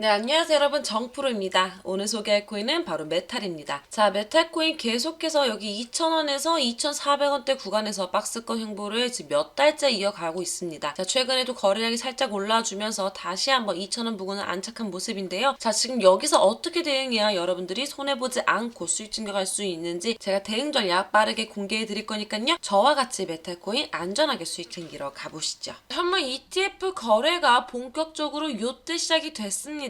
네, 안녕하세요 여러분 정프로입니다. 오늘 소개할 코인은 바로 메탈입니다. 자, 메탈 코인 계속해서 여기 2,000원에서 2,400원대 구간에서 박스권 행보를 지금 몇 달째 이어가고 있습니다. 자, 최근에도 거래량이 살짝 올라주면서 다시 한번 2,000원 부근을 안착한 모습인데요. 자, 지금 여기서 어떻게 대응해야 여러분들이 손해보지 않고 수익 챙겨갈 수 있는지 제가 대응 전략 빠르게 공개해 드릴 거니까요. 저와 같이 메탈 코인 안전하게 수익 챙기러 가보시죠. 현물 ETF 거래가 본격적으로 요때 시작이 됐습니다.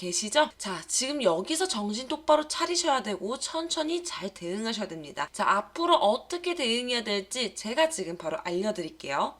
계시죠? 자, 지금 여기서 정신 똑바로 차리셔야 되고 천천히 잘 대응하셔야 됩니다. 자, 앞으로 어떻게 대응해야 될지 제가 지금 바로 알려드릴게요.